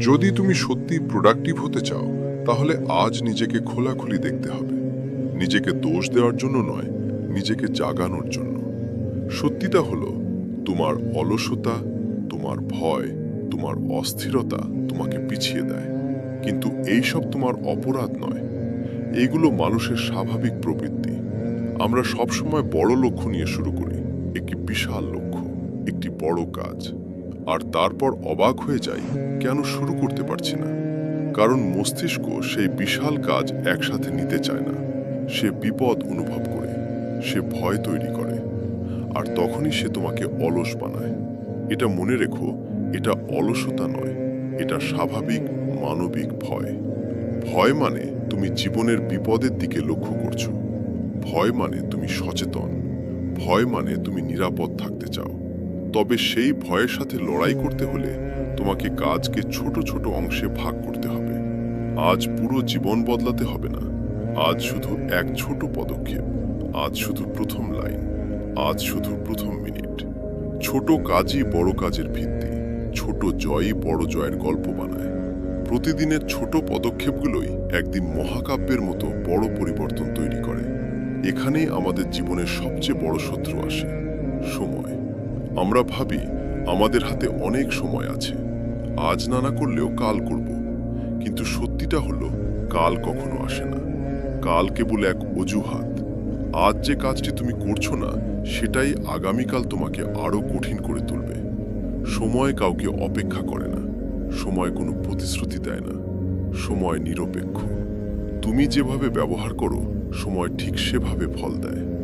যদি তুমি সত্যি প্রোডাক্টিভ হতে চাও, তাহলে আজ নিজেকে খোলাখুলি দেখতে হবে। নিজেকে দোষ দেওয়ার জন্য নয়, নিজেকে জাগানোর জন্য। সত্যিটা হলো, তোমার অলসতা, তোমার ভয়, তোমার অস্থিরতা তোমাকে পিছিয়ে দেয়। কিন্তু এইসব তোমার অপরাধ নয়। এইগুলো মানুষের স্বাভাবিক প্রবৃত্তি। আমরা সবসময় বড় লক্ষ্য নিয়ে শুরু করি। একটি বিশাল লক্ষ্য, একটি বড় কাজ। আর তারপর অবাক হয়ে যাই, কেন শুরু করতে পারছি না? কারণ মস্তিষ্ক সেই বিশাল কাজ একসাথে নিতে চায় না। সে বিপদ অনুভব করে, সে ভয় তৈরি করে, আর তখনই সে তোমাকে অলস বানায়। এটা মনে রেখো, এটা অলসতা নয়, এটা স্বাভাবিক, মানবিক ভয়। ভয় মানে তুমি জীবনের বিপদের দিকে লক্ষ্য করছ। ভয় মানে তুমি সচেতন। ভয় মানে তুমি নিরাপদ থাকতে চাও। তবে সেই ভয়ের সাথে লড়াই করতে হলে তোমাকে কাজকে ছোট ছোট অংশে ভাগ করতে হবে। আজ পুরো জীবন বদলাতে হবে না। আজ শুধু এক ছোট পদক্ষেপ। আজ শুধু প্রথম লাইন। আজ শুধু প্রথম মিনিট। ছোট কাজই বড় কাজের ভিত্তি। ছোট জয়ই বড় জয়ের গল্প বানায়। প্রতিদিনের ছোট পদক্ষেপগুলোই একদিন মহাকাব্যের মতো বড় পরিবর্তন তৈরি করে। এখানেই আমাদের জীবনের সবচেয়ে বড় শত্রু আসে। সময়। আমরা ভাবি আমাদের হাতে অনেক সময় আছে। আজ না না করলেও কাল করব। কিন্তু সত্যিটা হলো, কাল কখনো আসে না। কাল কেবল এক অজুহাত। আজ যে কাজটি তুমি করছ না, সেটাই আগামীকাল তোমাকে আরও কঠিন করে তুলবে। সময় কাউকে অপেক্ষা করে না। সময় কোনো প্রতিশ্রুতি দেয় না। সময় নিরপেক্ষ। তুমি যেভাবে ব্যবহার করো, সময় ঠিক সেভাবে ফল দেয়।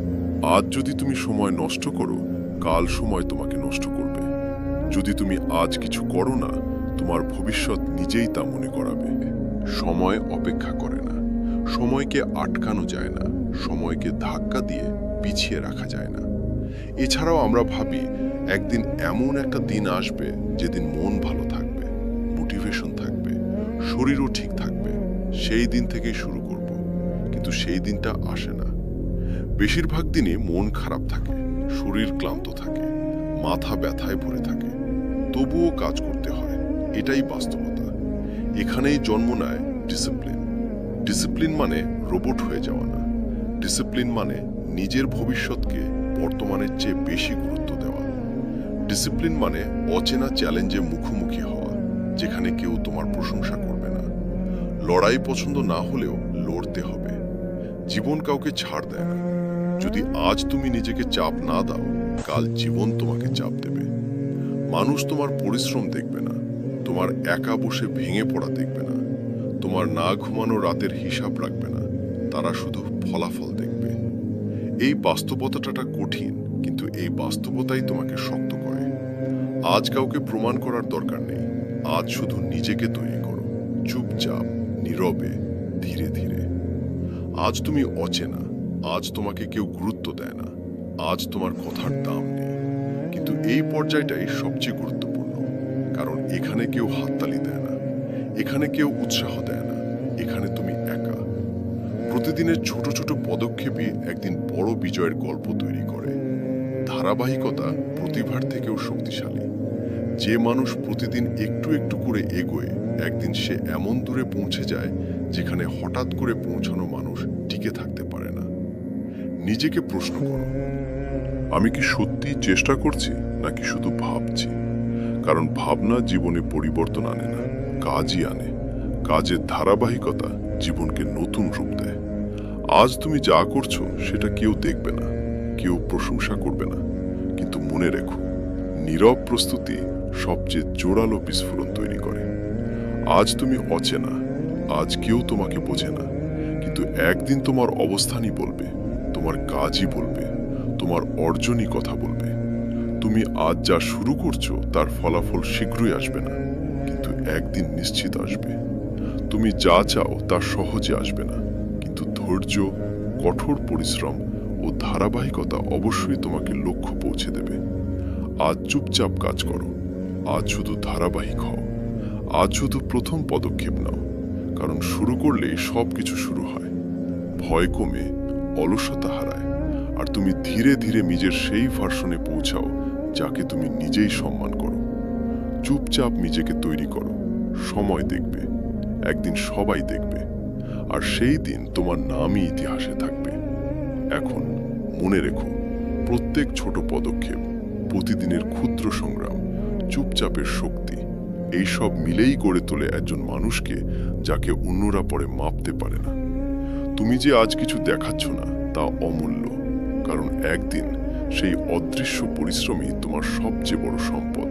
আজ যদি তুমি সময় নষ্ট করো কাল সময় তোমাকে নষ্ট করবে। যদি তুমি আজ কিছু করো না, তোমার ভবিষ্যৎ নিজেই তা মনে করাবে। সময় অপেক্ষা করে না। সময়কে আটকানো যায় না। সময়কে ধাক্কা দিয়ে পিছিয়ে রাখা যায় না। এছাড়াও আমরা ভাবি, একদিন এমন একটা দিন আসবে যেদিন মন ভালো থাকবে মোটিভেশন থাকবে, শরীরও ঠিক থাকবে। সেই দিন থেকেই শুরু করব। কিন্তু সেই দিনটা আসে না। বেশিরভাগ দিনই মন খারাপ থাকে। শরীর ক্লান্ত থাকে, মাথা ব্যথায় ভরে থাকে, তবুও কাজ করতে হয়, এটাই বাস্তবতা। এখানেই জন্ম নেয় ডিসিপ্লিন ডিসিপ্লিন মানে রোবট হয়ে যাওয়া না। ডিসিপ্লিন মানে নিজের ভবিষ্যৎকে বর্তমানের চেয়ে বেশি গুরুত্ব দেওয়া। ডিসিপ্লিন মানে অচেনা চ্যালেঞ্জে মুখোমুখি হওয়া, যেখানে কেউ তোমার প্রশংসা করবে না। লড়াই পছন্দ না হলেও লড়তে হবে। জীবন কাউকে ছাড় দেয় না। যদি আজ তুমি নিজেকে চাপ না দাও, কাল জীবন তোমাকে চাপ দেবে। মানুষ তোমার পরিশ্রম দেখবে না, তোমার একা বসে ভেঙে পড়া দেখবে না, তোমার না ঘুমানো রাতের হিসাব রাখবে না, তারা শুধু ফলাফল দেখবে। এই বাস্তবতাটা কঠিন, কিন্তু এই বাস্তবতাই তোমাকে শক্ত করে। আজ কাউকে প্রমাণ করার দরকার নেই, আজ শুধু নিজেকে তৈরি করো, চুপচাপ, নীরবে, ধীরে ধীরে। আজ তুমি অচেনা আজ তোমাকে কেউ গুরুত্ব দেয় না। আজ তোমার কথার দাম নেই। কিন্তু এই পর্যায়টাই সবচেয়ে গুরুত্বপূর্ণ। কারণ এখানে কেউ হাততালি দেয় না। এখানে কেউ উৎসাহ দেয় না। এখানে তুমি একা। প্রতিদিনের ছোট ছোট পদক্ষেপই একদিন বড় বিজয়ের গল্প তৈরি করে। ধারাবাহিকতা প্রতিভার থেকেও শক্তিশালী। যে মানুষ প্রতিদিন একটু একটু করে এগোয়, একদিন সে এমন দূরে পৌঁছে যায়, যেখানে হঠাৎ করে পৌঁছানো মানুষ টিকে থাকতে নিজেকে প্রশ্ন করো। আমি কি সত্যি চেষ্টা করছি, নাকি শুধু ভাবছি? কারণ ভাবনা জীবনে পরিবর্তন আনে না, কাজই আনে। কাজের ধারাবাহিকতা জীবনকে নতুন রূপ দেয়। আজ তুমি যা করছ, সেটা কেউ দেখবে না, কেউ প্রশংসা করবে না। কিন্তু মনে রেখো, নীরব প্রস্তুতি সবচেয়ে জোরালো বিস্ফোরণ তৈরি করে। আজ তুমি অচেনা, আজ কেউ তোমাকে বোঝে না, কিন্তু একদিন তোমার অবস্থানই বলবে তোমার কাজই বলবে, তোমার অর্জনই কথা বলবে। তুমি আজ যা শুরু করছ, তার ফলাফল শীঘ্রই আসবে না, কিন্তু একদিন নিশ্চিত আসবে। তুমি যা চাও, তা সহজে আসবে না, কিন্তু ধৈর্য, কঠোর পরিশ্রম ও ধারাবাহিকতা অবশ্যই তোমাকে লক্ষ্য পৌঁছে দেবে। আজ চুপচাপ কাজ করো, আজ শুধু ধারাবাহিক হও, আজ শুধু প্রথম পদক্ষেপ নাও, কারণ শুরু করলেই সব কিছু শুরু হয়। ভয় কমে অলসতা হারায়। আর তুমি ধীরে ধীরে নিজের সেই ভার্সনে পৌঁছাও, যাকে তুমি নিজেই সম্মান করো। চুপচাপ নিজেকে তৈরি করো। সময় দেখবে। একদিন সবাই দেখবে। আর সেই দিন তোমার নামই ইতিহাসে থাকবে। এখন মনে রেখো, প্রত্যেক ছোট পদক্ষেপ, প্রতিদিনের ক্ষুদ্র সংগ্রাম, চুপচাপের শক্তি এই সব মিলেই গড়ে তোলে একজন মানুষকে যাকে অন্যরা পরে মাপতে পারে না। তুমি যে আজ কিছু দেখাচ্ছ না, তা অমূল্য। কারণ একদিন সেই অদৃশ্য পরিশ্রমই তোমার সবচেয়ে বড় সম্পদ